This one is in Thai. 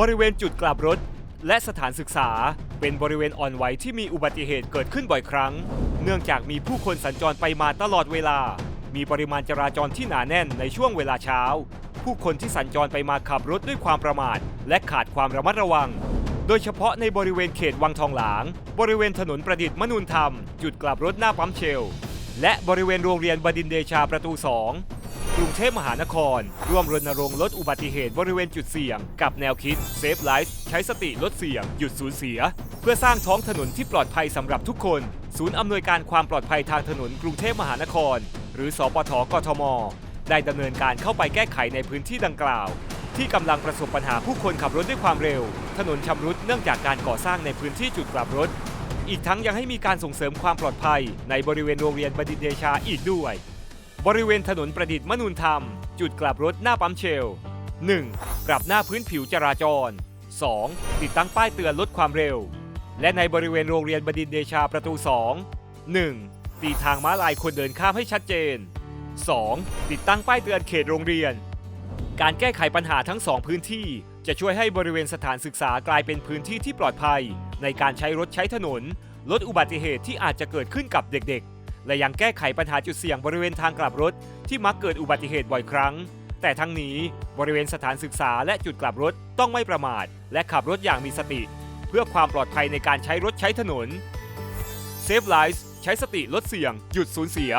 บริเวณจุดกลับรถ และสถานศึกษาเป็นบริเวณอ่อนไหวที่มีอุบัติเหตุเกิดขึ้นบ่อยครั้ง เนื่องจากมีผู้คนสัญจรไปมาตลอดเวลา มีปริมาณจราจรที่หนาแน่นในช่วงเวลาเช้า ผู้คนที่สัญจรไปมาขับรถด้วยความประมาท และขาดความระมัดระวัง โดยเฉพาะในบริเวณเขตวังทองหลาง บริเวณถนนประดิษฐ์มนุนธรรม จุดกลับรถหน้าปั๊มเชล และบริเวณโรงเรียนบดินเดชาประตู 2 กรุงเทพมหานคร ร่วมรณรงค์ลดอุบัติเหตุบริเวณจุดเสี่ยง กับแนวคิด Save Life ใช้สติลดเสี่ยง หยุดสูญเสีย เพื่อสร้างท้องถนนที่ปลอดภัยสำหรับทุกคน ศูนย์อำนวยการความปลอดภัยทางถนนกรุงเทพมหานคร หรือสปทกทม ได้ดำเนินการเข้าไปแก้ไขในพื้นที่ดังกล่าว ที่กำลังประสบปัญหาผู้คนขับรถด้วยความเร็ว ถนนชำรุดเนื่องจากการก่อสร้างในพื้นที่จุดกลับรถอีกทั้งยังให้มีการส่งเสริมความปลอดภัยในบริเวณโรงเรียนบดินเดชาอีกด้วย บริเวณถนนประดิษฐ์มนุนธรรม จุดกลับรถหน้าปั๊มเชล 1. ปรับหน้าพื้นผิวจราจร 2. ติดตั้งป้ายเตือนลดความเร็ว และในบริเวณโรงเรียนบดินเดชาประตู 2 1. ตีทางม้าลายคนเดินข้ามให้ชัดเจน 2. ติดตั้งป้ายเตือนเขตโรงเรียน การแก้ไขปัญหาทั้งสองพื้นที่ จะช่วยให้บริเวณสถานศึกษากลายเป็นพื้นที่ที่ปลอดภัย ในการใช้รถใช้ถนน ลดอุบัติเหตุที่อาจจะเกิดขึ้นกับเด็กๆ และยังแก้ไขปัญหาจุดเสี่ยงบริเวณทางกลับรถ ที่มักเกิดอุบัติเหตุบ่อยครั้ง แต่ทั้งนี้บริเวณสถานศึกษาและจุดกลับรถต้องไม่ประมาท และขับรถอย่างมีสติ เพื่อความปลอดภัยในการใช้รถใช้ถนน Save Lives ใช้สติลดเสี่ยง หยุดสูญเสีย